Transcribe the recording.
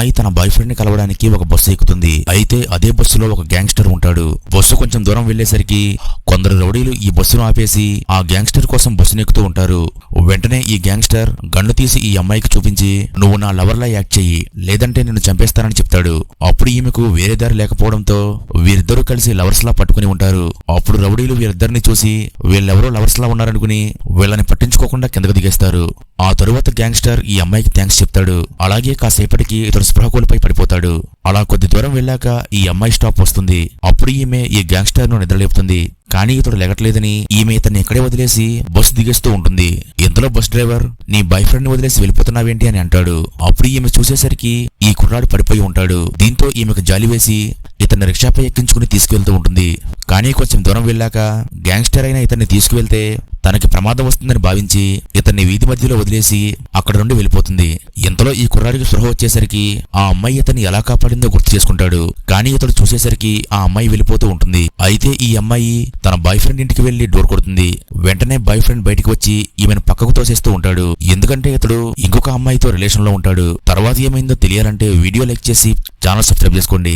అమ్మాయి తన బాయ్ ఫ్రెండ్ని కలవడానికి ఒక బస్సు ఎక్కుతుంది. అయితే అదే బస్సులో ఒక గ్యాంగ్స్టర్ ఉంటాడు. బస్సు కొంచెం దూరం వెళ్ళేసరికి కొందరు రౌడీలు ఈ బస్సును ఆపేసి ఆ గ్యాంగ్స్టర్ కోసం బస్సును ఎక్కుతూ ఉంటారు. వెంటనే ఈ గ్యాంగ్స్టర్ గన్ను తీసి ఈ అమ్మాయికి చూపించి నువ్వు నా లవర్లా యాక్ట్ చెయ్యి లేదంటే నిన్ను చంపేస్తానని చెప్తాడు. అప్పుడు ఈమెకు వేరే దారి లేకపోవడంతో వీరిద్దరూ కలిసి లవర్స్ లా పట్టుకుని ఉంటారు. అప్పుడు రౌడీలు వీరిద్దరిని చూసి వీళ్ళెవరో లవర్స్ లా ఉన్నారనుకుని వీళ్ళని పట్టించుకోకుండా కిందకు దిగేస్తారు. ఆ తరువాత గ్యాంగ్స్టర్ ఈ అమ్మాయికి థ్యాంక్స్ చెప్తాడు. అలాగే కాసేపటికి ఇతడు స్పృహకోల్పై పడిపోతాడు. అలా కొద్ది దూరం వెళ్ళాక ఈ అమ్మాయి స్టాప్ వస్తుంది. అప్పుడు ఈమె ఈ గ్యాంగ్స్టర్ను నిద్రలేపుతుంది. కానీ ఇతడు లెగట్లేదని ఈమె ఇతన్ని ఎక్కడే వదిలేసి బస్సు దిగేస్తూ ఉంటుంది. ఇంతలో బస్ డ్రైవర్? నీ బాయ్ ఫ్రెండ్ని వదిలేసి వెళ్ళిపోతున్నావేంటి? అని అంటాడు. అప్పుడు ఈమె చూసేసరికి ఈ కుర్రాడు పడిపోయి ఉంటాడు. దీంతో ఈమెకు జాలి వేసి ఇతన్ని రిక్షాపై ఎక్కించుకుని తీసుకువెళ్తూ ఉంటుంది. కానీ కొంచెం దూరం వెళ్ళాక గ్యాంగ్స్టర్ అయిన ఇతన్ని తీసుకువెళ్తే తనకి ప్రమాదం వస్తుందని భావించి ఇతన్ని వీధి మధ్యలో వదిలేసి అక్కడ నుండి వెళ్ళిపోతుంది. ఇంతలో ఈ కుర్రాడికి స్పృహ వచ్చేసరికి ఆ అమ్మాయి అతన్ని ఎలా కాపాడిందో గుర్తు చేసుకుంటాడు. కానీ ఇతడు చూసేసరికి ఆ అమ్మాయి వెళ్ళిపోతూ ఉంటుంది. అయితే ఈ అమ్మాయి తన బాయ్ ఫ్రెండ్ ఇంటికి వెళ్ళి డోర్ కొడుతుంది. వెంటనే బాయ్ ఫ్రెండ్ బయటికి వచ్చి ఈమెను పక్కకు తోసేస్తూ ఉంటాడు. ఎందుకంటే ఇతడు ఇంకొక అమ్మాయితో రిలేషన్లో ఉంటాడు. తర్వాత ఏమైందో తెలియాలంటే వీడియో లైక్ చేసి ఛానల్ సబ్స్క్రైబ్ చేసుకోండి.